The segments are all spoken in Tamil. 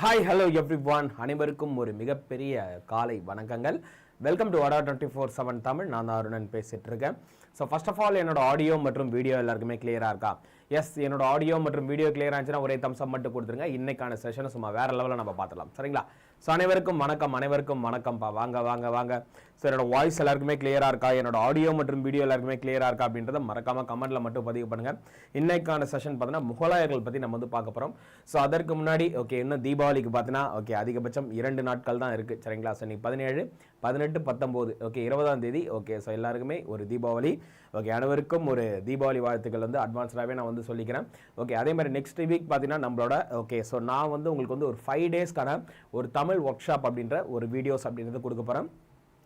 ஹாய் ஹலோ எவ்ரி ஒன் அனைவருக்கும் ஒரு மிகப்பெரிய காலை வணக்கங்கள். Welcome to Adda twenty four seven Tamil. நான் தான் அருணன் பேசிட்டு இருக்கேன் ஸோ ஃபர்ஸ்ட் ஆஃப் ஆல் என்னோட ஆடியோ மற்றும் வீடியோ எல்லாருக்குமே கிளியராக இருக்கா? எஸ் என்னோட ஆடியோ மற்றும் வீடியோ கிளியராக இருந்துச்சுன்னா ஒரே தம்சம் மட்டும் கொடுத்துருங்க. இன்னைக்கான செஷனை சும்மா வேற லெவலில் நம்ம பார்த்துலாம் சரிங்களா? ஸோ அனைவருக்கும் வணக்கம் அனைவருக்கும் வணக்கம்ப்பா. வாங்க வாங்க வாங்க. ஸோ என்னோடய வாய்ஸ் எல்லாருக்குமே கிளியராக இருக்கா? என்னோட ஆடியோ மற்றும் வீடியோ எல்லாருக்குமே கிளியராக இருக்கா அப்படின்றத மறக்காம கமெண்ட்டில் மட்டும் பதிவு பண்ணுங்கள் இன்றைக்கான செஷன் பார்த்தீங்கன்னா முகலாயர்கள் பற்றி நம்ம வந்து பார்க்க போகிறோம் ஸோ அதற்கு முன்னாடி ஓகே இன்னும் தீபாவளிக்கு பார்த்தீங்கன்னா ஓகே அதிகபட்சம் இரண்டு நாட்கள் தான் இருக்குது சரிங்களா? ஸோ பதினேழு பதினெட்டு பத்தொம்போது ஓகே இருபதாம் தேதி ஓகே ஸோ எல்லாருக்குமே ஒரு தீபாவளி. ஓகே அனைவருக்கும் ஒரு தீபாவளி வாழ்த்துக்கள் வந்து அட்வான்ஸ்டாகவே நான் வந்து சொல்லிக்கிறேன். ஓகே அதே மாதிரி நெக்ஸ்ட் வீக் பார்த்தீங்கன்னா நம்மளோட ஓகே ஸோ நான் வந்து உங்களுக்கு வந்து ஒரு ஃபைவ் டேஸ்க்கான ஒரு தமிழ் ஒர்க் ஷாப் அப்படின்ற ஒரு வீடியோஸ் அப்படின்றத கொடுக்க போகிறேன்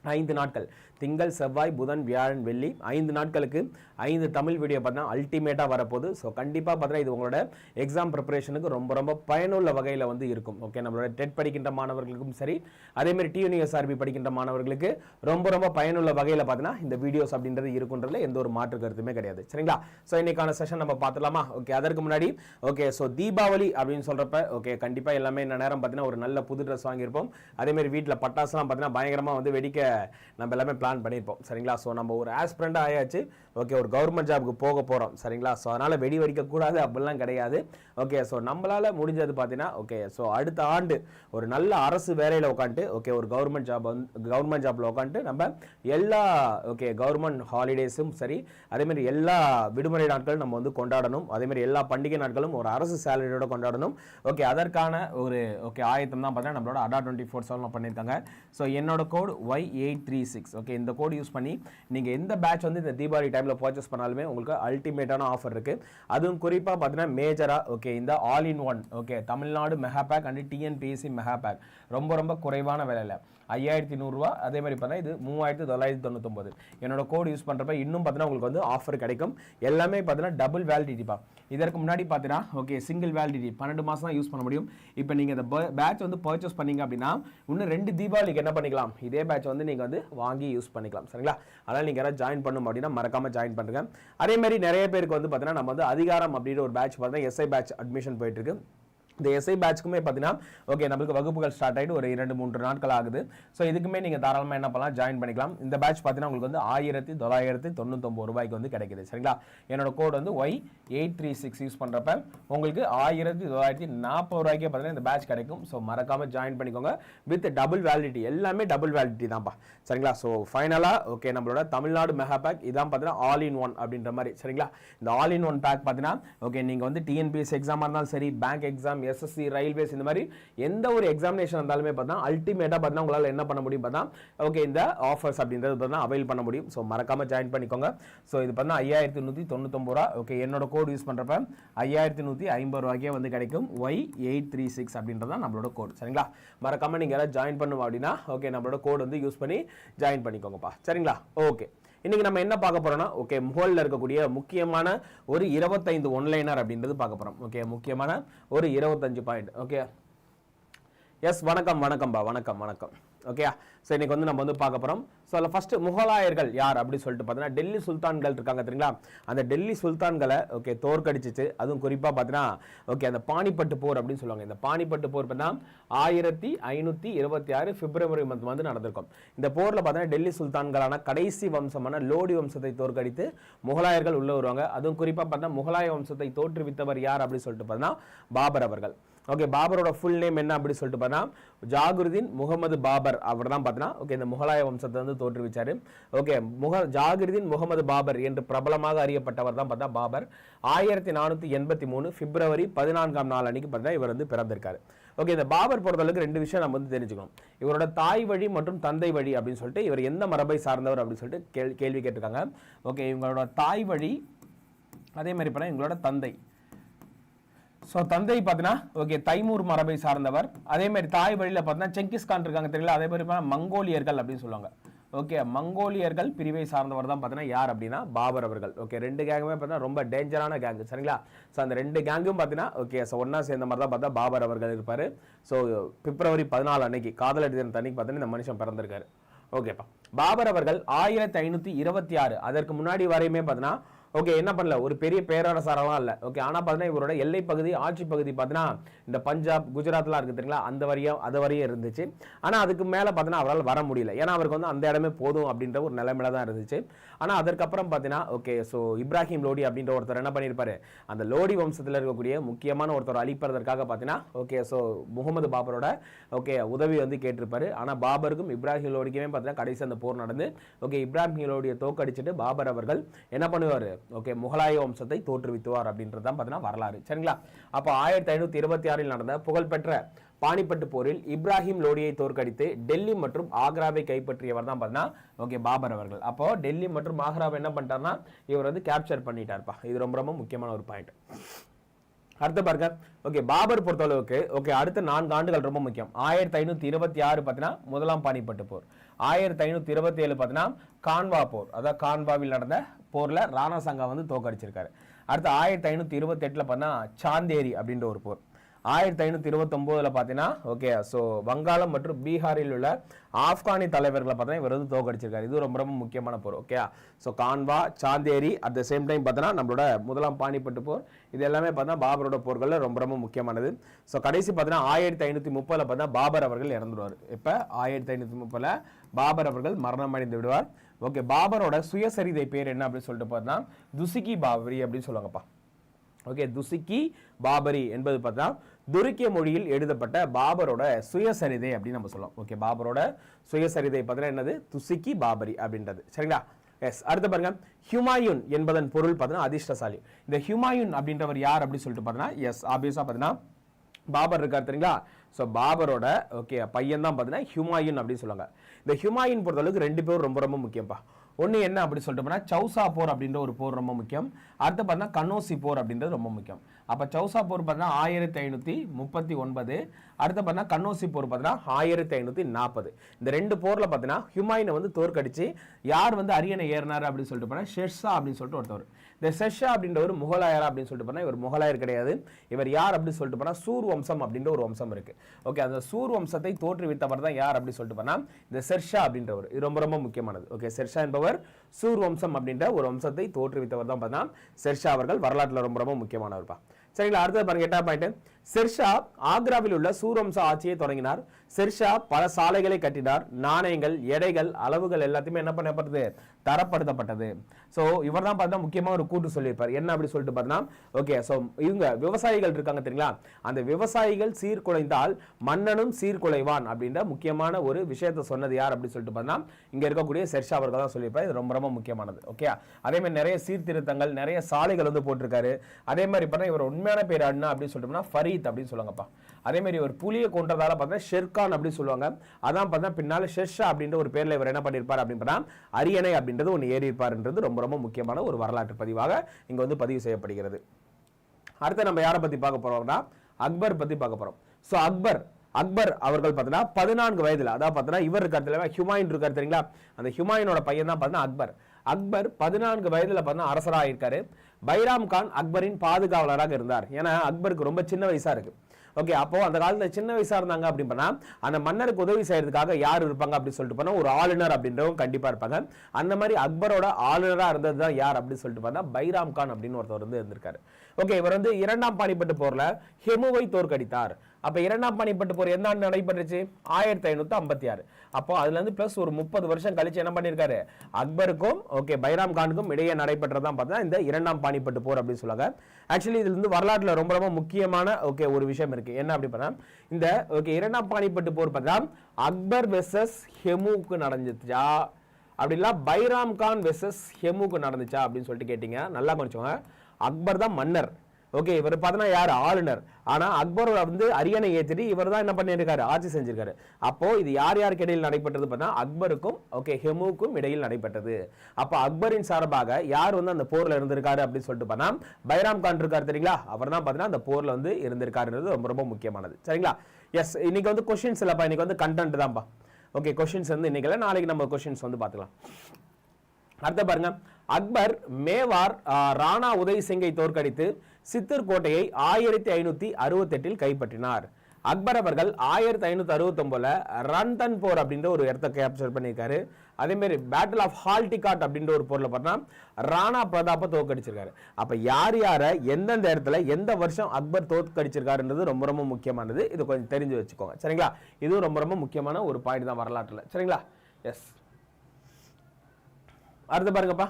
ஐந்து நாட்கள். திங்கள் செவ்வாய் புதன் வியாழன் வெள்ளி ஐந்து நாட்களுக்கு ஐந்து தமிழ் வீடியோ பார்த்தா அல்டிமேட்டாக வரப்போகுது. ஸோ கண்டிப்பாக பார்த்தீங்கன்னா இது உங்களோட எக்ஸாம் ப்ரிப்பரேஷனுக்கு ரொம்ப ரொம்ப பயனுள்ள வகையில் வந்து இருக்கும். ஓகே நம்மளோட டெட் படிக்கின்ற மாணவர்களுக்கும் சரி அதேமாதிரி டியூனிஎஸ்ஆர்பி படிக்கின்ற மாணவர்களுக்கு ரொம்ப ரொம்ப பயனுள்ள வகையில் பார்த்தீங்கன்னா இந்த வீடியோஸ் அப்படின்றது இருக்குன்றதுல எந்த ஒரு மாற்று கருத்துமே கிடையாது. சரிங்களா? ஸோ இன்னைக்கான செஷன் நம்ம பார்த்துலாமா ஓகே அதற்கு முன்னாடி ஓகே ஸோ தீபாவளி அப்படின்னு சொல்கிறப்ப ஓகே கண்டிப்பாக எல்லாமே இந்த நேரம் பார்த்தீங்கன்னா ஒரு நல்ல புது ட்ரெஸ் வாங்கியிருப்போம். அதேமாதிரி வீட்டில் பட்டாசுலாம் பார்த்தீங்கன்னா பயங்கரமாக வந்து வெடிக்க நம்ம எல்லாமே பிளான் பண்ணியிருப்போம் சரிங்களா? ஸோ நம்ம ஒரு ஆஸ்பிரண்டாக ஆயாச்சு. ஓகே ஒரு கவர்மெண்ட் ஜாபுக்கு போக போகிறோம் சரிங்களா? ஸோ அதனால் வெடி வெடிக்கக்கூடாது அப்படிலாம் கிடையாது. ஓகே ஸோ நம்மளால் முடிஞ்சது பார்த்தீங்கன்னா ஓகே ஸோ அடுத்த ஆண்டு ஒரு நல்ல அரசு வேலையில் உட்காந்துட்டு ஓகே ஒரு கவர்மெண்ட் ஜாப் வந்து கவர்மெண்ட் ஜாப்பில் உட்காந்துட்டு நம்ம எல்லா ஓகே கவர்மெண்ட் ஹாலிடேஸும் சரி அதேமாதிரி எல்லா விடுமுறை நாட்களும் நம்ம வந்து கொண்டாடணும். அதேமாதிரி எல்லா பண்டிகை நாட்களும் ஒரு அரசு சேலரியோட கொண்டாடணும். ஓகே அதற்கான ஒரு ஓகே ஆயத்தம் தான் பார்த்தீங்கன்னா நம்மளோட அடா டுவெண்ட்டி ஃபோர் செவன் பண்ணியிருக்காங்க. ஸோ என்னோட code Y eight three six okay இந்த கோடு யூஸ் பண்ணி நீங்கள் எந்த பேட்ச் வந்து இந்த தீபாவளி டைம் டைமில் பர்ச்சேஸ் பண்ணாலுமே உங்களுக்கு அல்டிமேட்டான ஆஃபர் இருக்குது அதுவும் குறிப்பாக பார்த்தீங்கன்னா மேஜராக ஓகே இந்த all in one okay Tamil Nadu mega pack and TNPSC mega pack ரொம்ப ரொம்ப குறைவான விலையில். ஐயாயிரத்தி நூறுரூவா அதே மாதிரி பார்த்தீங்கன்னா இது மூவாயிரத்தி தொள்ளாயிரத்தி தொண்ணூத்தொம்பது. என்னோட கோடு யூஸ் பண்ணுறப்ப இன்னும் பார்த்தீங்கன்னா உங்களுக்கு வந்து ஆஃபர் கிடைக்கும். எல்லாமே பார்த்தீங்கன்னா டபுள் வேலிடிட்டிப்பா இதற்கு முன்னாடி பார்த்தீங்கன்னா ஓகே சிங்கிள் வேலிடிட்டி பன்னெண்டு மாதம் தான் யூஸ் பண்ண முடியும். இப்போ நீங்கள் இந்த பேட்ச் வந்து பர்ச்சேஸ் பண்ணீங்க அப்படின்னா இன்னும் ரெண்டு தீபாவளிக்கு என்ன பண்ணிக்கலாம்? இதே பேட்ச் வந்து நீங்கள் வந்து வாங்கி யூஸ் பண்ணிக்கலாம். சரிங்களா? அதனால் நீங்கள் யாராவது ஜாயின் பண்ணும் அப்படின்னா மறக்காமல் ஜாயின் பண்ணுங்கள் அதே மாதிரி நிறைய பேருக்கு வந்து பார்த்தீங்கன்னா நம்ம வந்து அதிகாரம் அப்படின்ற ஒரு பேட்ச் பார்த்தீங்கன்னா எஸ்ஐ பேட்ச் அட்மிஷன் போயிட்டு இருக்கு. இந்த எஸ்ஐ பேட்ச்க்குமே பார்த்தீங்கன்னா ஓகே நம்மளுக்கு வகுப்புகள் ஸ்டார்ட் ஆகிட்டு ஒரு இரண்டு மூன்று நாட்கள் ஆகுது. ஸோ இதுக்குமே நீங்கள் தாராளமாக என்ன பண்ணலாம்? ஜாயின் பண்ணிக்கலாம். இந்த பேட்ச் பார்த்தீங்கன்னா உங்களுக்கு வந்து ஆயிரத்தி தொள்ளாயிரத்தி தொண்ணூத்தொம்பது ரூபாய்க்கு வந்து கிடைக்குது. சரிங்களா? என்னோட கோட் வந்து Y eight three six use பண்ணுறப்ப உங்களுக்கு ஆயிரத்தி தொள்ளாயிரத்தி நாற்பது ரூபாய்க்கே பார்த்தீங்கன்னா இந்த பேட்ச் கிடைக்கும். ஸோ மறக்காமல் ஜாயின் பண்ணிக்கோங்க. வித் டபுள் வேலிடிட்டி எல்லாமே டபுள் வேலிடிட்டி தான்ப்பா. சரிங்களா? ஸோ ஃபைனலாக ஓகே நம்மளோட தமிழ்நாடு மெகா பேக் இதான் பார்த்தீங்கன்னா ஆல் இன் ஒன் அப்படின்ற மாதிரி. சரிங்களா? இந்த ஆல் இன் ஒன் பேக் பார்த்தீங்கன்னா ஓகே நீங்கள் வந்து டிஎன்பிஎஸ் எக்ஸாமாக இருந்தாலும் சரி பேங்க் எக்ஸாம் எஸ்எஸ்சி ரயில்வேஸ் இந்த மாதிரி எந்த ஒரு எக்ஸாமினேஷன் இருந்தாலுமே பார்த்தா அல்டிமேட்டாக பார்த்தா உங்களால் என்ன பண்ண முடியும் பார்த்தா ஓகே இந்த ஆஃபர்ஸ் அப்படின்றது பார்த்தா அவைல் பண்ண முடியும். ஸோ மறக்காமல் ஜாயின் பண்ணிக்கோங்க. ஸோ இது பார்த்தா ஐயாயிரத்தி நூற்றி தொண்ணூத்தொம்பது ரூபா. ஓகே என்னோட கோட் யூஸ் பண்ணுறப்ப ஐயாயிரத்தி நூற்றி ஐம்பது ரூபாய்க்கே வந்து கிடைக்கும் ஒய் எயிட் த்ரீ சிக்ஸ் அப்படின்றது தான் நம்மளோட கோட் சரிங்களா? மறக்காமல் நீங்கள் யாராவது ஜாயின் பண்ணுவோம் அப்படின்னா ஓகே நம்மளோட கோட் வந்து யூஸ் பண்ணி ஜாயின் பண்ணிக்கோங்கப்பா. சரிங்களா? ஓகே இன்றைக்கி நம்ம என்ன பார்க்க போகிறோம்னா ஓகே முகல்ல இருக்கக்கூடிய முக்கியமான ஒரு இருபத்தைந்து ஒன்லைனர் அப்படின்றது பார்க்க போகிறோம் ஓகே முக்கியமான ஒரு இருபத்தஞ்சு பாயிண்ட் ஓகே எஸ் வணக்கம் வணக்கம்பா வணக்கம் வணக்கம். ஓகேயா ஸோ இன்னைக்கு வந்து நம்ம வந்து பார்க்க போகிறோம் ஸோ அதில் ஃபஸ்ட்டு முகலாயர்கள் யார் அப்படின்னு சொல்லிட்டு பார்த்தீங்கன்னா டெல்லி சுல்தான்கள் இருக்காங்க தெரியுங்களா? அந்த டெல்லி சுல்தான்களை ஓகே தோற்கடிச்சிச்சு. அதுவும் குறிப்பாக பார்த்தீங்கன்னா ஓகே அந்த பானிப்பட்டு போர் அப்படின்னு சொல்லுவாங்க. இந்த பானிப்பட்டு போர் பார்த்தீங்கன்னா ஆயிரத்தி ஐநூற்றி இருபத்தி ஆறு பிப்ரவரி மந்த் வந்து நடந்திருக்கும். இந்த போரில் பார்த்தீங்கன்னா டெல்லி சுல்தான்களான கடைசி வம்சமான லோடி வம்சத்தை தோற்கடித்து முகலாயர்கள் உள்ளே வருவாங்க. அதுவும் குறிப்பாக பார்த்தா முகலாய வம்சத்தை தோற்றுவித்தவர் யார் அப்படின்னு சொல்லிட்டு பார்த்தீங்கன்னா பாபர் அவர்கள். ஓகே பாபரோட ஃபுல் நேம் என்ன அப்படின்னு சொல்லிட்டு பார்த்தா ஜாகிருதீன் முகமது பாபர். அவர் தான் பார்த்தீங்கன்னா ஓகே இந்த முகலாய வம்சத்தை வந்து தோற்றுவிச்சார். ஓகே முக ஜாகிருதீன் முகமது பாபர் என்று பிரபலமாக அறியப்பட்டவர் தான் பார்த்தா பாபர். ஆயிரத்தி நானூற்றி எண்பத்தி மூணு பிப்ரவரி பதினான்காம் நாள் அன்னைக்கு பார்த்தீங்கன்னா இவர் வந்து பிறந்திருக்காரு. ஓகே இந்த பாபர் பொறுத்தளவுக்கு ரெண்டு விஷயம் நம்ம வந்து தெரிஞ்சுக்கணும். இவரோட தாய் வழி மற்றும் தந்தை வழி அப்படின்னு சொல்லிட்டு இவர் எந்த மரபை சார்ந்தவர் அப்படின்னு சொல்லிட்டு கேள்வி கேள்வி கேட்டிருக்காங்க. ஓகே இவங்களோட தாய் வழி அதே மாதிரி பார்த்தா இவங்களோட தந்தை. ஸோ தந்தை பார்த்தீங்கன்னா ஓகே தைமூர் மரபை சார்ந்தவர். அதே மாதிரி தாய் வழியில் பார்த்தீங்கன்னா செங்கிஸ்கான் இருக்காங்க தெரியல அதே மாதிரி பார்த்தீங்கன்னா மங்கோலியர்கள் அப்படின்னு சொல்லுவாங்க. ஓகே மங்கோலியர்கள் பிரிவை சார்ந்தவர் தான் பார்த்தீங்கன்னா யார் அப்படின்னா? பாபர் அவர்கள். ஓகே ரெண்டு கேங்குமே பார்த்தீங்கன்னா ரொம்ப டேஞ்சரான கேங்கு சரிங்களா? ஸோ அந்த ரெண்டு கேங்கும் பார்த்தீங்கன்னா ஓகே ஸோ ஒன்றா சேர்ந்த மாதிரி தான் பார்த்தா பாபர் அவர்கள் இருப்பார். ஸோ பிப்ரவரி பதினாலு அன்னைக்கு காதலடி தினத்து அன்னைக்கு பார்த்தீங்கன்னா இந்த மனுஷன் பிறந்திருக்காரு. ஓகேப்பா பாபர் அவர்கள் ஆயிரத்தி ஐநூற்றி இருபத்தி ஆறு அதற்கு முன்னாடி வரையுமே பார்த்தீங்கன்னா ஓகே என்ன பண்ணல? ஒரு பெரிய பேரரசாரெல்லாம் இல்லை. ஓகே ஆனால் பார்த்தீங்கன்னா இவரோட எல்லை பகுதி ஆட்சி பகுதி பார்த்தீங்கன்னா இந்த பஞ்சாப் குஜராத்லாம் இருக்குது தெரியுங்களா? அந்த வரையும் அது வரையும் இருந்துச்சு. ஆனால் அதுக்கு மேலே பார்த்தீங்கன்னா அவரால் வர முடியல. ஏன்னா அவருக்கு வந்து அந்த இடமே போதும் அப்படின்ற ஒரு நிலைமையில தான் இருந்துச்சு. ஆனால் அதற்கப்புறம் பார்த்தீங்கன்னா ஓகே ஸோ இப்ராஹிம் லோடி அப்படின்ற ஒருத்தர் என்ன பண்ணியிருப்பாரு அந்த லோடி வம்சத்தில் இருக்கக்கூடிய முக்கியமான ஒருத்தர் அழிப்பதற்காக பார்த்தீங்கன்னா ஓகே ஸோ முகமது பாபரோட ஓகே உதவி வந்து கேட்டிருப்பாரு. ஆனால் பாபருக்கும் இப்ராஹிம் லோடிக்குமே பார்த்தீங்கன்னா கடைசி அந்த போர் நடந்து ஓகே இப்ராஹிம் லோடியை தோக்கடிச்சிட்டு பாபர் அவர்கள் என்ன பண்ணுவார்? ஓகே முகலாய வம்சத்தை தோற்றுவித்துவார் அப்படின்றது தான் பார்த்தீங்கன்னா வரலாறு. சரிங்களா? அப்போ ஆயிரத்தி ஐநூற்றி இருபத்தி ஆறில் நடந்த புகழ்பெற்ற பானிப்பட்டு போரில் இப்ராஹிம் லோடியை தோற்கடித்து டெல்லி மற்றும் ஆக்ராவை கைப்பற்றியவர் தான் பார்த்தீங்கன்னா ஓகே பாபர் அவர்கள். அப்போ டெல்லி மற்றும் ஆக்ராவை என்ன பண்ணிட்டாருன்னா இவர் வந்து கேப்சர் பண்ணிட்டார்ப்பா. இது ரொம்ப ரொம்ப முக்கியமான ஒரு பாயிண்ட் அடுத்து பாருங்க. ஓகே பாபர் பொறுத்தளவுக்கு ஓகே அடுத்த நான்கு ஆண்டுகள் ரொம்ப முக்கியம். ஆயிரத்தி ஐநூற்றி இருபத்தி ஆறு பார்த்தீங்கன்னா முதலாம் பானிப்பட்டு போர். ஆயிரத்தி ஐநூற்றி இருபத்தி ஏழு பார்த்தீங்கன்னா கான்வா போர். அதாவது கான்வாவில் நடந்த போரில் ராணா சங்கா வந்து தோக்கடிச்சிருக்காரு. அடுத்து ஆயிரத்தி ஐநூற்றி இருபத்தெட்டில் எட்டுல பார்த்தீங்கன்னா சாந்தேரி அப்படின்ற ஒரு போர். ஆயிரத்தி ஐநூற்றி இருபத்தொம்போதில் பார்த்தீங்கன்னா ஓகே ஸோ வங்காளம் மற்றும் பீகாரில் உள்ள ஆப்கானி தலைவர்களை பார்த்தீங்கன்னா இவர் வந்து தோக்கடிச்சிருக்காரு. இது ரொம்ப ரொம்ப முக்கியமான போர் okay so Khanwa Chanderi at the same time பார்த்தீங்கன்னா நம்மளோட முதலாம் பாணிப்பட்டு போர். இது எல்லாமே பார்த்தா பாபரோட போர்களில் ரொம்ப ரொம்ப முக்கியமானது. ஸோ கடைசி பார்த்தீங்கன்னா ஆயிரத்தி ஐநூற்றி முப்பதில் பார்த்தா பாபர் அவர்கள் இறந்துடுவார். இப்போ ஆயிரத்தி ஐநூற்றி முப்பதில் பாபர் அவர்கள் மரணம் அடைந்து விடுவார். ஓகே பாபரோட சுயசரிதை பேர் என்ன அப்படின்னு சொல்லிட்டு பார்த்தீங்கன்னா துசிகி பாபரி அப்படின்னு சொல்லுவாங்கப்பா. ஓகே துசிக்கி பாபரி என்பது பார்த்தா துருக்கிய மொழியில் எழுதப்பட்ட பாபரோட சுயசரிதை அப்படின்னு நம்ம சொல்லலாம். ஓகே பாபரோட சுயசரிதை பார்த்தீங்கன்னா என்னது? துசிக்கி பாபரி அப்படின்றது. சரிங்களா? எஸ் அடுத்து பாருங்க. ஹுமாயூன் என்பதன் பொருள் பார்த்தீங்கன்னா அதிர்ஷ்டசாலி. இந்த ஹுமாயூன் அப்படின்றவர் யார் அப்படின்னு சொல்லிட்டு பார்த்தீங்கன்னா எஸ் ஆப்வியஸாக பார்த்தீங்கன்னா பாபர் இருக்கார் தெரியுங்களா? ஸோ பாபரோட ஓகே பையன் தான் பார்த்தீங்கன்னா ஹுமாயூன் அப்படின்னு சொல்லுவாங்க. இந்த ஹுமாயின் பொறுத்தளவுக்கு ரெண்டு பேரும் ரொம்ப ரொம்ப முக்கியம்ப்பா ஒன்று என்ன அப்படி சொல்லிட்டு போனால் சௌசா போர் அப்படின்ற ஒரு போர் ரொம்ப முக்கியம். அடுத்து பார்த்தீங்கன்னா கனோசி போர் அப்படின்றது ரொம்ப முக்கியம். அப்போ சௌசா போர் பார்த்தீங்கன்னா ஆயிரத்தி ஐநூற்றி முப்பத்தி ஒன்பது. அடுத்து பார்த்தீங்கன்னா கன்னோசி போர் பார்த்தீங்கன்னா ஆயிரத்தி ஐநூற்றி நாற்பது. இந்த ரெண்டு போரில் பார்த்தீங்கன்னா ஹுமாயினை வந்து தோற்கடிச்சு யார் வந்து அரியணை ஏறினார் அப்படின்னு சொல்லிட்டு போனால் ஷெர்ஷா அப்படின்னு சொல்லிட்டு ஒருத்தவர். இந்த ஷெர்ஷா அப்படின்றவர் முகலாயர் அப்படின்னு சொல்லிட்டு போனால் இவர் முகலாயர் கிடையாது. இவர் யார் அப்படின்னு சொல்லிட்டு போனால் சூர் வம்சம் அப்படின்ற ஒரு வம்சம் இருக்குது ஓகே அந்த சூர் வம்சத்தை தோற்றுவித்தவர் தான் யார் அப்படின்னு சொல்லிட்டு போனால் இந்த ஷெர்ஷா அப்படின்றவர். இது ரொம்ப ரொம்ப முக்கியமானது. ஓகே ஷெர்ஷா என்பவர் சூர் வம்சம் அப்படின்ற ஒரு வம்சத்தை தோற்றுவித்தவர் தான் பார்த்தா ஷெர்ஷா அவர்கள் வரலாற்றில் ரொம்ப ரொம்ப முக்கியமானவர்ப்பா. சரிங்களா? அடுத்தது பாருங்க எட்டாம் பாயிண்ட்டு செர்ஷா ஆக்ராவில் உள்ள சூரம்ச ஆட்சியை தொடங்கினார். செர்ஷா பல சாலைகளை கட்டினார். நாணயங்கள் எடைகள் அளவுகள் எல்லாத்தையுமே என்ன பண்ணப்பட்டது? தரப்படுத்தப்பட்டது. ஸோ இவர் தான் பார்த்தா முக்கியமாக ஒரு கூட்டு சொல்லியிருப்பார். என்ன அப்படி சொல்லிட்டு பார்த்தா ஓகே ஸோ இவங்க விவசாயிகள் இருக்காங்க தெரியுங்களா? அந்த விவசாயிகள் சீர்குலைந்தால் மன்னனும் சீர்குலைவான் அப்படின்ற முக்கியமான ஒரு விஷயத்தை சொன்னது யார் அப்படின்னு சொல்லிட்டு பார்த்தா இங்க இருக்கக்கூடிய செர்ஷா அவர்கள் தான் சொல்லியிருப்பார். இது ரொம்ப ரொம்ப முக்கியமானது. ஓகே அதே மாதிரி நிறைய சீர்திருத்தங்கள் நிறைய சாலைகள் வந்து போட்டிருக்காரு. அதே மாதிரி பார்த்தா இவர் உண்மையான பேர் அண்ணா அப்படின்னு சொல்லிட்டோம்னா ஷரீத் அப்படின்னு சொல்லுவாங்கப்பா. அதே மாதிரி ஒரு புலியை கொன்றதால பார்த்தா ஷெர்கான் அப்படின்னு சொல்லுவாங்க. அதான் பார்த்தா பின்னால் ஷெர்ஷா அப்படின்ற ஒரு பேர்ல இவர் என்ன பண்ணியிருப்பார் அப்படின்னு அரியணை அப்படின்றது ஒன்று ஏறி இருப்பார்ன்றது ரொம்ப ரொம்ப முக்கியமான ஒரு வரலாற்று பதிவாக இங்க வந்து பதிவு செய்யப்படுகிறது. அடுத்து நம்ம யாரை பத்தி பார்க்க போகிறோம்னா அக்பர் பத்தி பார்க்க போறோம். ஸோ அக்பர் அக்பர் அவர்கள் பார்த்தீங்கன்னா பதினான்கு வயதுல அதாவது பார்த்தீங்கன்னா இவர் இருக்கிறதுல ஹுமாயின் ஹுமாயூன் இருக்கார் தெரியுங்களா? அந்த ஹுமாயினோட பையன் தான் பார்த்தீங்கன்னா அக்பர். அக்பர் பதினான்கு வயதில் பார்த்தீங்கன்னா அரசராக இருக்காரு. பைராம் கான் அக்பரின் பாதுகாவலராக இருந்தார். ஏன்னா அக்பருக்கு ரொம்ப சின்ன வயசாக இருக்குது ஓகே அப்போ அந்த காலத்தில் சின்ன வயசாக இருந்தாங்க அப்படின்னு பண்ணா அந்த மன்னருக்கு உதவி செய்யறதுக்காக யார் இருப்பாங்க அப்படின்னு சொல்லிட்டு போனால் ஒரு ஆளுநர் அப்படின்றவங்க கண்டிப்பாக இருப்பாங்க. அந்த மாதிரி அக்பரோட ஆளுநராக இருந்தது தான் யார் அப்படின்னு சொல்லிட்டு பார்த்தா பைராம் கான் அப்படின்னு ஒருத்தர் வந்து இருந்திருக்காரு. ஓகே இவர் வந்து இரண்டாம் பாணிப்பட்டு போரில் ஹெமுவை தோற்கடித்தார். அப்போ இரண்டாம் பாணிப்பட்டு போர் எந்த ஆண்டு நடைபெற்றுச்சு? ஆயிரத்தி ஐநூற்றி ஐம்பத்தி ஆறு. அப்போ அதுலேருந்து ப்ளஸ் ஒரு முப்பது வருஷம் கழிச்சு என்ன பண்ணியிருக்காரு? அக்பருக்கும் ஓகே பைராம் கானுக்கும் இடையே நடைபெற்றதான் பார்த்தா இந்த இரண்டாம் பாணிப்பட்டு போர் அப்படின்னு சொல்லுவாங்க. ஆக்சுவலி இதுல இருந்து வரலாற்றில் ரொம்ப ரொம்ப முக்கியமான ஓகே ஒரு விஷயம் இருக்கு. என்ன அப்படி பண்ணா இந்த ஓகே இரண்டாம் பாணிப்பட்டு போர் பார்த்தா அக்பர் வெர்சஸ் ஹெமுக்கு நடந்துச்சா? அப்படி பைராம் கான் வெர்சஸ் ஹெமுக்கு நடந்துச்சா அப்படின்னு சொல்லிட்டு கேட்டீங்க. நல்லா கொஞ்சம் அக்பர் தான் மன்னர். ஓகே இவர் பார்த்தோன்னா யார்? ஆளுநர். ஆனால் அக்பரோட வந்து அரியணை ஏற்றிட்டு இவர் தான் என்ன பண்ணியிருக்காரு? ஆட்சி செஞ்சிருக்காரு. அப்போ இது யார் யாருக்கு இடையில் நடைபெற்றது பார்த்தா அக்பருக்கும் ஓகே ஹெமுக்கும் இடையில் நடைபெற்றது. அப்போ அக்பரின் சார்பாக யார் வந்து அந்த போரில் இருந்திருக்காரு அப்படின்னு சொல்லிட்டு பார்த்தா பைராம் கான் இருக்கார் தெரியுங்களா? அவர் தான் பார்த்தீங்கன்னா அந்த போரில் வந்து இருந்திருக்காருன்றது ரொம்ப ரொம்ப முக்கியமானது. சரிங்களா? எஸ் இன்னைக்கு வந்து கொஷின்ஸ் இல்லைப்பா. இன்னைக்கு வந்து கண்டென்ட் தான்ப்பா. ஓகே கொஷின்ஸ் வந்து இன்னைக்கு இல்லை நாளைக்கு நம்ம கொஷின்ஸ் வந்து பார்த்துக்கலாம். அடுத்த பாருங்க. அக்பர் மேவார் ராணா உதய் சிங்கை தோற்கடித்து சித்தூர் கோட்டையை ஆயிரத்தி ஐநூத்தி அறுபத்தெட்டில் கைப்பற்றினார். அக்பர் அவர்கள் ஆயிரத்தி ஐநூத்தி அறுபத்தொன்பதுல ரன்தன் போர் அப்படின்ற ஒரு இடத்த கேப்சர் பண்ணியிருக்காரு. அதே மாதிரி பேட்டில் ஆஃப் ஹால்டிகாட் அப்படின்ற ஒரு போரில் பார்த்தா ராணா பிரதாப்பை தோக்கடிச்சிருக்காரு அப்ப யார் யாரை எந்தெந்த இடத்துல எந்த வருஷம் அக்பர் தோற்கடிச்சிருக்காருன்றது ரொம்ப ரொம்ப முக்கியமானது. இது கொஞ்சம் தெரிஞ்சு வச்சுக்கோங்க. சரிங்களா? இதுவும் ரொம்ப ரொம்ப முக்கியமான ஒரு பாயிண்ட் தான் வரலாற்றுல. சரிங்களா? எஸ் அடுத்து பாருங்கப்பா.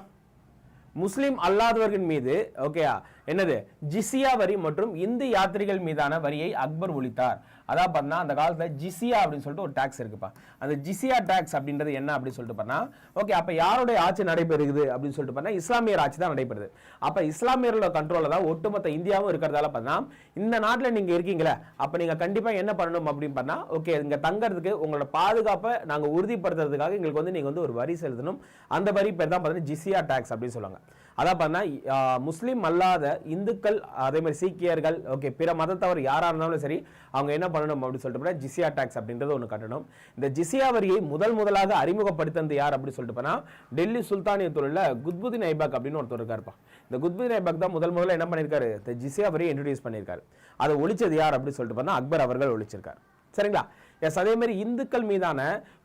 முஸ்லிம் அல்லாதவர்கள் மீது ஓகேயா என்னது? ஜிசியா வரி மற்றும் இந்து யாத்திரிகள் மீதான வரியை அக்பர் ஒழித்தார். அதான் பார்த்தா அந்த காலத்தில் ஜிசியா அப்படின்னு சொல்லிட்டு ஒரு டாக்ஸ் இருக்குப்பா. அந்த ஜிசியா டாக்ஸ் அப்படின்றது என்ன அப்படின்னு சொல்லிட்டு பார்த்தா ஓகே அப்போ யாருடைய ஆட்சி நடைபெறுகிறது அப்படின்னு சொல்லிட்டு பார்த்தா இஸ்லாமியர் ஆட்சி தான் நடைபெறுது. அப்போ இஸ்லாமியர்களோட கண்ட்ரோலில் தான் ஒட்டுமொத்த இந்தியாவும் இருக்கிறதால பார்த்தா இந்த நாட்டில் நீங்கள் இருக்கீங்களே அப்போ நீங்கள் கண்டிப்பாக என்ன பண்ணணும் அப்படின்னு பார்த்தா ஓகே இங்கே தங்கறதுக்கு உங்களோட பாதுகாப்பை நாங்கள் உறுதிப்படுத்துறதுக்காக எங்களுக்கு வந்து நீங்கள் வந்து ஒரு வரி செலுத்தணும். அந்த வரி பேர் தான் பார்த்தீங்கன்னா ஜிசியா டாக்ஸ் அப்படின்னு சொல்லுவாங்க. அதான் பார்த்தா முஸ்லீம் அல்லாத இந்துக்கள் அதே மாதிரி சீக்கியர்கள் ஓகே பிற மதத்தவர் யாராக இருந்தாலும் சரி அவங்க என்ன பண்ணணும் அப்படின்னு சொல்லிட்டு ஜிசியா டாக்ஸ் அப்படின்றது ஒன்று கட்டணும். இந்த ஜிசியா வரியை முதல் முதலாக அறிமுகப்படுத்தினது யார் அப்படின்னு சொல்லிட்டு போனால் டெல்லி சுல்தானியத்தில் உள்ள குத்புதீன் ஐபாக் அப்படின்னு ஒருத்தர் இருக்காருப்பா இந்த குத்புதீன் ஐபாக் தான் முதல் முதல்ல என்ன பண்ணியிருக்காரு? இந்த ஜிசியா வரியை இன்ட்ரடியூஸ் பண்ணியிருக்காரு. அதை ஒழிச்சது யார் அப்படின்னு சொல்லிட்டு பார்த்தா அக்பர் அவர்கள் ஒழிச்சிருக்காரு. சரிங்களா? எஸ் அதே மாதிரி இந்துக்கள் மீதான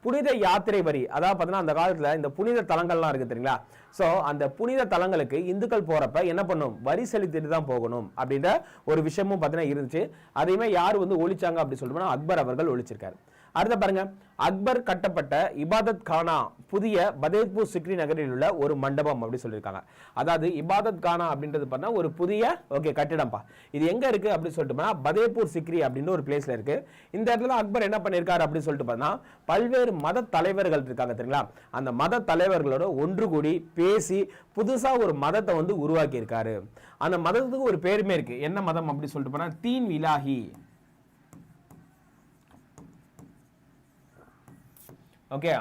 புனித யாத்திரை வரி அதாவது பார்த்தீங்கன்னா அந்த காலத்தில் இந்த புனித தலங்கள்லாம் இருக்குது தெரியுங்களா? ஸோ அந்த புனித தலங்களுக்கு இந்துக்கள் போகிறப்ப என்ன பண்ணும்? வரி செலுத்திட்டு தான் போகணும் அப்படின்ற ஒரு விஷயமும் பார்த்தீங்கன்னா இருந்துச்சு. அதையுமே யார் வந்து ஒழிச்சாங்க அப்படி சொல்லிட்டு அக்பர் அவர்கள் ஒழிச்சிருக்காரு. அடுத்த பாருங்க. அக்பர் கட்டப்பட்ட இபாதத் கானா புதிய பதேத்பூர் சிக்ரி நகரில் உள்ள ஒரு மண்டபம் அப்படி சொல்லியிருக்காங்க. அதாவது இபாதத் கானா அப்படின்றது பார்த்தா ஒரு புதிய ஓகே கட்டிடம்ப்பா இது எங்கே இருக்குது அப்படின்னு சொல்லிட்டு பதேப்பூர் சிக்ரி அப்படின்னு ஒரு பிளேஸில் இருக்குது இந்த இடத்துல அக்பர் என்ன பண்ணியிருக்காரு அப்படின்னு சொல்லிட்டு பார்த்தா பல்வேறு மத தலைவர்கள் இருக்காங்க தெரியுங்களா? அந்த மத தலைவர்களோட ஒன்று கூடி பேசி புதுசாக ஒரு மதத்தை வந்து உருவாக்கியிருக்காரு. அந்த மதத்துக்கு ஒரு பேருமே இருக்குது என்ன மதம் அப்படின்னு சொல்லிட்டு போனால் தீன் இலாஹி ஓகே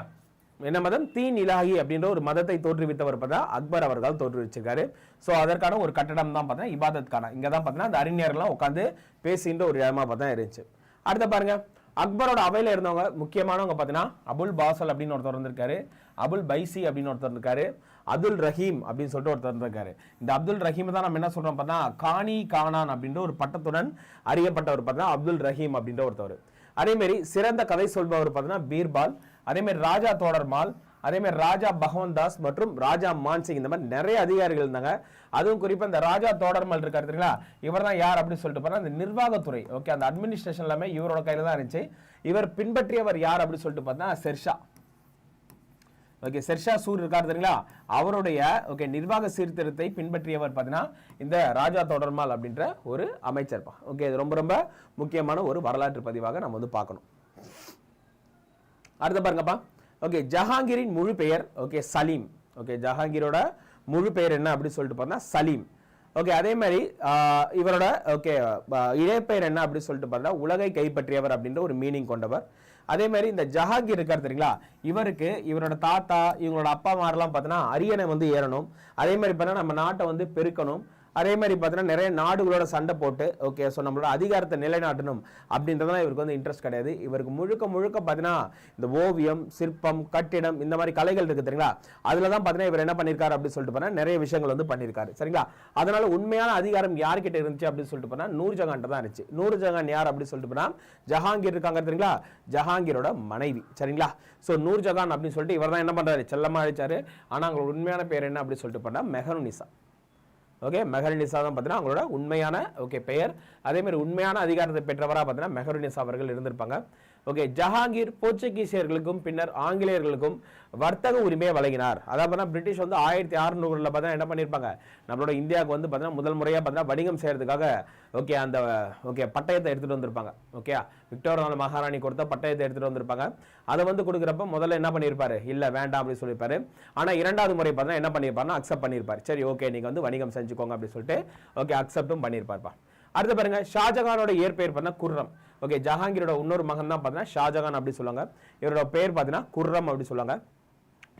என்ன மதம்? தீன் இலாகி அப்படின்ற ஒரு மதத்தை தோற்றுவித்தவர் பார்த்தா அக்பர் அவர்கள் தோற்றுவிச்சிருக்காரு. ஸோ அதற்கான ஒரு கட்டடம் தான் பார்த்தா இபாதத் கானா இங்கே தான் பார்த்தீங்கன்னா அந்த அறிஞர்கள்லாம் உட்காந்து பேசின்ற ஒரு இடமா பார்த்தா இருந்துச்சு. அடுத்த பாருங்க. அக்பரோட அவையில் இருந்தவங்க முக்கியமானவங்க பார்த்தீங்கன்னா அபுல் பாசல் அப்படின்னு ஒருத்தர் இருந்திருக்காரு அபுல் பைசி அப்படின்னு ஒருத்தர் இருக்காரு அப்துல் ரஹீம் அப்படின்னு சொல்லிட்டு ஒருத்தர் இருந்திருக்காரு இந்த அப்துல் ரஹீம் தான் நம்ம என்ன சொல்றோம் பார்த்தா கானி கானான் அப்படின்ற ஒரு பட்டத்துடன் அறியப்பட்டவர் பார்த்தா அப்துல் ரஹீம் அப்படின்ற ஒருத்தவர். அதே சிறந்த கதை சொல்பவர் பார்த்தீங்கன்னா பீர்பால். அதேமாரி ராஜா தோடர்மால் அதேமாரி ராஜா பகவன் தாஸ் மற்றும் ராஜா மான்சிங் இந்த மாதிரி நிறைய அதிகாரிகள் இருந்தாங்க. அதுவும் குறிப்பாக இந்த ராஜா தோடர்மல் இருக்காரு தெரியுங்களா? இவர் தான் யார் அப்படின்னு சொல்லிட்டு பார்த்தா அந்த நிர்வாகத்துறை ஓகே அந்த அட்மினிஸ்ட்ரேஷன் எல்லாமே இவரோட கையில் தான் இருந்துச்சு. இவர் பின்பற்றியவர் யார் அப்படின்னு சொல்லிட்டு பார்த்தா செர்ஷா ஓகே செர்ஷா சூர் இருக்காரு தெரியுங்களா? அவருடைய ஓகே நிர்வாக சீர்திருத்தத்தை பின்பற்றியவர் பார்த்தீங்கன்னா இந்த ராஜா தொடர்மால் அப்படின்ற ஒரு அமைச்சர் ஓகே இது ரொம்ப ரொம்ப முக்கியமான ஒரு வரலாற்று பதிவாக நம்ம வந்து பார்க்கணும். அடுத்த பாருங்கப்பா. ஓகே ஜஹாங்கீரின் முழு பெயர் ஓகே சலீம். ஓகே ஜஹாங்கீரோட முழு பெயர் என்ன அப்படின்னு சொல்லிட்டு பார்த்தா சலீம். ஓகே அதே மாதிரி இவரோட ஓகே இடைப்பெயர் என்ன அப்படின்னு சொல்லிட்டு பார்த்தா உலகை கைப்பற்றியவர் அப்படின்ற ஒரு மீனிங் கொண்டவர். அதே மாதிரி இந்த ஜஹாங்கீர் இருக்கார் தெரியுங்களா? இவருக்கு இவரோட தாத்தா இவங்களோட அப்பா மாரெல்லாம் பார்த்தோன்னா அரியணை வந்து ஏறணும். அதே மாதிரி பார்த்தீங்கன்னா நம்ம நாட்டை வந்து பெருக்கணும். அதே மாதிரி பார்த்தீங்கன்னா நிறைய நாடுகளோட சண்டை போட்டு ஓகே ஸோ நம்மளோட அதிகாரத்தை நிலைநாட்டணும் அப்படின்றதெல்லாம் இவருக்கு வந்து இன்ட்ரெஸ்ட் கிடையாது. இவருக்கு முழுக்க முழுக்க பார்த்தீங்கன்னா இந்த ஓவியம் சிற்பம் கட்டிடம் இந்த மாதிரி கலைகள் இருக்குது தெரியுங்களா? அதில் தான் பார்த்தீங்கன்னா இவர் என்ன பண்ணியிருக்காரு அப்படின்னு சொல்லிட்டு போனால் நிறைய விஷயங்கள் வந்து பண்ணியிருக்காரு. சரிங்களா? அதனால் உண்மையான அதிகாரம் யார்கிட்ட இருந்துச்சு அப்படின்னு சொல்லிட்டு போனால் நூர்ஜஹான்ட்ட தான் இருந்துச்சு. நூர்ஜஹான் யார் அப்படின்னு சொல்லிட்டு போனால் ஜஹாங்கீர் இருக்காங்க தெரியுங்களா? ஜஹாங்கீரோட மனைவி. சரிங்களா? ஸோ நூர்ஜஹான் அப்படின்னு சொல்லிட்டு இவர் தான் என்ன பண்ணுறாரு செல்லமாக அழைச்சாரு. ஆனால் அவங்களோட உண்மையான பேர் என்ன அப்படின்னு சொல்லிட்டு போனால் மெஹருனிசா ஓகே மெஹருநிசா தான் பார்த்தீங்கன்னா அவங்களோட உண்மையான ஓகே பெயர். அதே மாதிரி உண்மையான அதிகாரத்தை பெற்றவராக பார்த்தீங்கன்னா மெஹருநிசா அவர்கள் இருந்திருப்பாங்க. ஓகே ஜஹாங்கீர் போர்ச்சுகீசியர்களுக்கும் பின்னர் ஆங்கிலேயர்களுக்கும் வர்த்தக உரிமையை வழங்கினார். அதாவது பார்த்தா பிரிட்டிஷ் வந்து ஆயிரத்தி அறுநூறுல பார்த்தா என்ன பண்ணியிருப்பாங்க? நம்மளோட இந்தியாவுக்கு வந்து பார்த்தீங்கன்னா முதல் முறையாக பார்த்தீங்கன்னா வணிகம் செய்யறதுக்காக ஓகே அந்த ஓகே பட்டயத்தை எடுத்துட்டு வந்திருப்பாங்க. ஓகே விக்டோரியா மகாராணி கொடுத்த பட்டயத்தை எடுத்துட்டு வந்திருப்பாங்க. அதை வந்து கொடுக்குறப்ப முதல்ல என்ன பண்ணியிருப்பாரு? இல்லை வேண்டாம் அப்படின்னு சொல்லியிருப்பாரு. ஆனால் இரண்டாவது முறை பார்த்தீங்கன்னா என்ன பண்ணியிருப்பாருன்னா அக்செப்ட் பண்ணியிருப்பார். சரி ஓகே நீங்கள் வந்து வணிகம் செஞ்சுக்கோங்க அப்படின்னு சொல்லிட்டு ஓகே அக்செப்டும் பண்ணியிருப்பாருப்பா. அடுத்து பாருங்க ஷாஜகானோட இயற்பெயர் பார்த்தீங்கன்னா குர்ரம். ஓகே ஜஹாங்கீரோட இன்னொரு மகன் தான் பார்த்தீங்கன்னா ஷாஜகான் அப்படி சொல்லுவாங்க. இவரோட பெயர் பார்த்தீங்கன்னா குர்ரம் அப்படி சொல்லுவாங்க.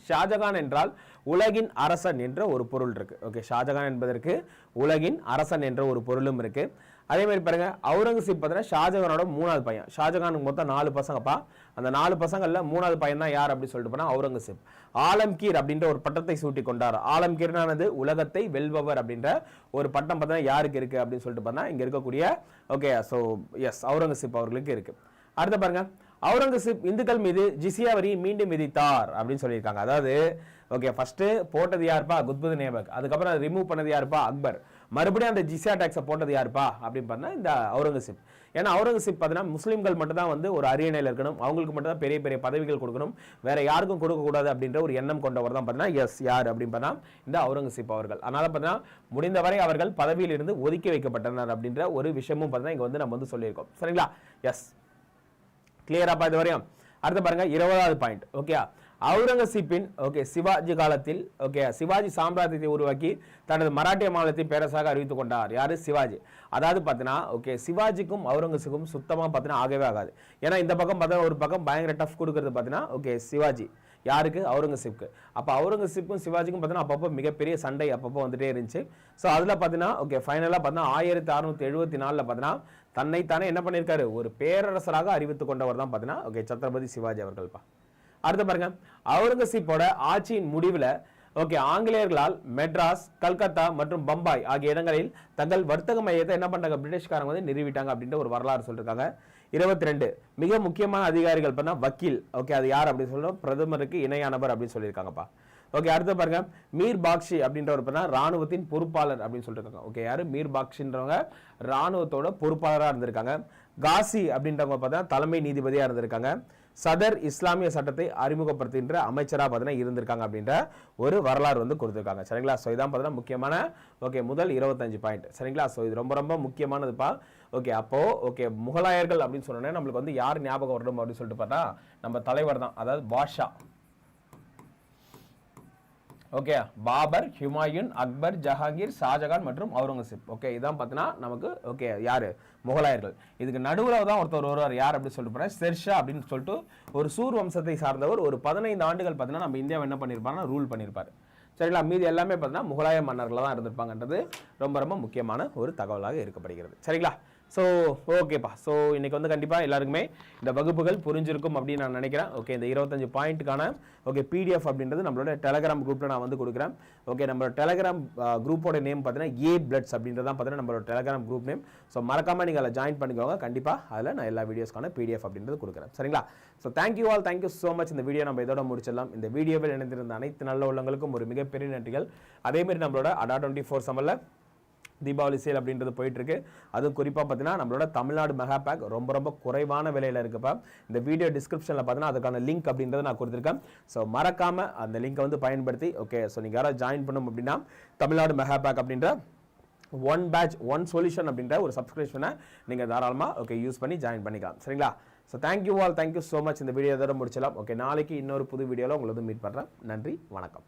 ஷாஜகான் என்றால் உலகின் அரசன் என்ற ஒரு பொருள் இருக்குது ஓகே ஷாஜகான் என்பதற்கு உலகின் அரசன் என்ற ஒரு பொருளும் இருக்குது அதே மாதிரி பாருங்க அவுரங்கசீப் பார்த்தீங்கன்னா ஷாஜகானோட மூணாவது பையன். ஷாஜகானுக்கு மொத்தம் நாலு பசங்கப்பா. அந்த நாலு பசங்களில் மூணாவது பையன் தான் யார் அப்படின்னு சொல்லிட்டு போனால் அவுரங்கசீப். ஆலம்கீர் அப்படின்ற ஒரு பட்டத்தை சூட்டி கொண்டார் ஆலம்கீர்னானது உலகத்தை வெல்பவர் அப்படின்ற ஒரு பட்டம் பார்த்தீங்கன்னா யாருக்கு இருக்குது அப்படின்னு சொல்லிட்டு பார்த்தா இங்கே இருக்கக்கூடிய ஓகே ஸோ எஸ் அவுரங்கசீப் அவர்களுக்கு இருக்குது அடுத்து பாருங்கள் அவுரங்கசீப் இந்துக்கள் மீது ஜிசியா வரி மீண்டும் விதித்தார் அப்படின்னு சொல்லியிருக்காங்க. அதாவது ஓகே ஃபர்ஸ்ட்டு போட்டது யாருப்பா? குத்புத் நேபக் அதுக்கப்புறம் ரிமூவ் பண்ணது யாருப்பா? அக்பர். மறுபடியும் அந்த ஜிசியா டேக்ஸை போட்டது யாருப்பா? அப்படின்னு பார்த்தா இந்த அவுரங்கசீப். ஏன்னா அவுரங்கசீப் பார்த்தீங்கன்னா முஸ்லீம்கள் மட்டும் தான் வந்து ஒரு அரியணையில் இருக்கணும். அவங்களுக்கு மட்டும் தான் பெரிய பெரிய பதவிகள் கொடுக்கணும். வேற யாருக்கும் கொடுக்கக்கூடாது அப்படின்ற ஒரு எண்ணம் கொண்டவர் தான் பார்த்தீங்கன்னா எஸ் யார் அப்படின்னு பார்த்தா இந்த அவுரங்கசீப் அவர்கள். அதனால் பார்த்தீங்கன்னா முடிந்தவரை அவர்கள் பதவியில் இருந்து ஒதுக்கி வைக்கப்பட்டனர் அப்படின்ற ஒரு விஷயமும் பார்த்தீங்கன்னா இங்கே வந்து நம்ம வந்து சொல்லியிருக்கோம். சரிங்களா? எஸ் கிளியராப்பா இது வரையும்? அடுத்து பாருங்க இருபதாவது பாயிண்ட் ஓகே அவுரங்கசீப்பின் ஓகே சிவாஜி காலத்தில் ஓகே சிவாஜி சாம்ராஜ்யத்தை உருவாக்கி தனது மராட்டிய மாநிலத்தை பேரரசாக அறிவித்துக் கொண்டார். யாரு? சிவாஜி. அதாவது பார்த்தீங்கன்னா ஓகே சிவாஜிக்கும் அவுரங்கசீப்புக்கும் சுத்தமாக பார்த்தீங்கன்னா ஆகவே ஆகாது. ஏன்னா இந்த பக்கம் பார்த்தா ஒரு பக்கம் பயங்கர டஃப் கொடுக்கறது பார்த்தீங்கன்னா ஓகே சிவாஜி. யாருக்கு? அவுரங்கசீப்க்கு அப்போ அவுரங்கசீப்புக்கும் சிவாஜிக்கும் பார்த்தீங்கன்னா அப்பப்போ மிகப்பெரிய சண்டை அப்பப்போ வந்துட்டே இருந்துச்சு. ஸோ அதில் பார்த்தீங்கன்னா ஓகே ஃபைனலாக பார்த்தீங்கன்னா ஆயிரத்தி அறுநூத்தி எழுபத்தி நாலில் பார்த்தீங்கன்னா தன்னைத்தானே என்ன பண்ணியிருக்காரு? ஒரு பேரரசராக அறிவித்து கொண்டவர் தான் பார்த்தீங்கன்னா ஓகே சத்ரபதி சிவாஜி அவர்கள்ப்பா. அடுத்து பாருங்க அவுரங்கசீப்போட ஆட்சியின் முடிவில் ஓகே ஆங்கிலேயர்களால் மெட்ராஸ் கல்கத்தா மற்றும் பம்பாய் ஆகிய இடங்களில் தங்கள் வர்த்தக மையத்தை என்ன பண்ணாங்க பிரிட்டிஷ்காரங்க வந்து நிறுவிட்டாங்க அப்படின்ற ஒரு வரலாறு சொல்லியிருக்காங்க இருபத்தி ரெண்டு மிக முக்கியமான அதிகாரிகள் பண்ணால் வக்கீல் ஓகே அது யார் அப்படின்னு சொல்லணும்? பிரதமருக்கு இணையானவர் அப்படின்னு சொல்லியிருக்காங்கப்பா. ஓகே அடுத்து பாருங்க. மீர் பாக்ஷி அப்படின்றவர் பார்த்தா ராணுவத்தின் பொறுப்பாளர் அப்படின்னு சொல்லியிருக்காங்க ஓகே யார்? மீர் பாக்ஷின்றவங்க ராணுவத்தோட பொறுப்பாளராக இருந்திருக்காங்க. காசி அப்படின்றவங்க பார்த்தா தலைமை நீதிபதியாக இருந்திருக்காங்க. சதர் இஸ்லாமிய சட்டத்தை அறிமுகப்படுத்துகின்ற அமைச்சராக பார்த்தீங்கன்னா இருந்திருக்காங்க அப்படின்ற ஒரு வரலாறு வந்து கொடுத்துருக்காங்க. சரிங்களா? ஸோ இதான் பார்த்தீங்கன்னா முக்கியமான ஓகே முதல் இருபத்தஞ்சு பாயிண்ட் சரிங்களா? ஸோ இது ரொம்ப ரொம்ப முக்கியமானதுப்பா. ஓகே அப்போ ஓகே முகலாயர்கள் அப்படின்னு சொன்னோன்னே நம்மளுக்கு வந்து யார் ஞாபகம் வரணும் அப்படின்னு சொல்லிட்டு பார்த்தா நம்ம தலைவர் தான். அதாவது பாஷா. ஓகே பாபர் ஹுமாயூன் அக்பர் ஜஹாங்கீர் ஷாஜகான் மற்றும் அவுரங்கசீப் ஓகே இதான் பார்த்தீங்கன்னா நமக்கு ஓகே யார்? முகலாயர்கள். இதுக்கு நடுவில் தான் ஒருத்தர் வருவார். யார் அப்படின்னு சொல்லிட்டு போகிறேன் ஷெர்ஷா அப்படின்னு சொல்லிட்டு ஒரு சூர் வம்சத்தை சார்ந்தவர் ஒரு பதினைந்து ஆண்டுகள் பார்த்தீங்கன்னா நம்ம இந்தியாவை என்ன பண்ணியிருப்பாருன்னா ரூல் பண்ணியிருப்பார் சரிங்களா? மீதி எல்லாமே பார்த்தீங்கன்னா முகலாய மன்னர்களாக தான் இருந்திருப்பாங்கன்றது ரொம்ப ரொம்ப முக்கியமான ஒரு தகவலாக இருக்கப்படுகிறது சரிங்களா? ஸோ ஓகேப்பா ஸோ இன்றைக்கி வந்து கண்டிப்பாக எல்லாருக்குமே இந்த வகுப்புகள் புரிஞ்சிருக்கும் அப்படின்னு நான் நினைக்கிறேன். ஓகே இந்த இருபத்தஞ்சு பாயிண்ட்டுக்கான ஓகே பிடிஎஃப் அப்படின்றது நம்மளோட டெலகிராம் குரூப்பில் நான் வந்து கொடுக்குறேன். ஓகே நம்ம டெலகிராம் குரூப்போட நேம் பார்த்தீங்கன்னா ஏ பிளட்ஸ் அப்படின்றது தான் பார்த்தீங்கன்னா நம்மளோட டெலகிராம் குரூப் நேம் ஸோ மறக்காமல் நீங்கள் அதில் ஜாயின் பண்ணிக்கோங்க. கண்டிப்பாக அதில் நான் எல்லா வீடியோஸ்க்கான பிடிஎஃப் அப்படின்றது கொடுக்குறேன். சரிங்களா? So thank you all thank you so much இந்த வீடியோ நம்ம இதோட முடிச்சிடலாம். இந்த வீடியோவில் இணைந்திருந்த அனைத்து நல்ல உள்ளங்களுக்கும் ஒரு மிகப்பெரிய நன்றிகள். அதேமாதிரி நம்மளோட அடா டுவெண்ட்டி ஃபோர் சமலில் தீபாவளி சேல் அப்படின்றது போயிட்டு இருக்கு அதுவும் குறிப்பாக பார்த்தீங்கன்னா நம்மளோட தமிழ்நாடு மெகா பேக் ரொம்ப ரொம்ப குறைவான விலையில் இருக்குப்பா இந்த வீடியோ டிஸ்கிரிப்ஷனில் பார்த்தீங்கன்னா அதுக்கான லிங்க் அப்படின்றத நான் கொடுத்துருக்கேன். ஸோ மறக்காம அந்த லிங்கை வந்து பயன்படுத்தி ஓகே ஸோ நீங்கள் யாராவது ஜாயின் பண்ணணும் அப்படின்னா தமிழ்நாடு மெகா பேக் அப்படின்ற ஒன் பேட்ச் ஒன் சொல்யூஷன் அப்படின்ற ஒரு சப்ஸ்கிரிப்ஷனை நீங்கள் தாராளமாக ஓகே யூஸ் பண்ணி ஜாயின் பண்ணிக்கலாம். சரிங்களா? So thank you all thank you so much இந்த வீடியோ இதோட முடிச்சலாம் ஓகே நாளைக்கு இன்னொரு புது வீடியோவில் உங்களை வந்து மீட் பண்ணுறேன் நன்றி. வணக்கம்.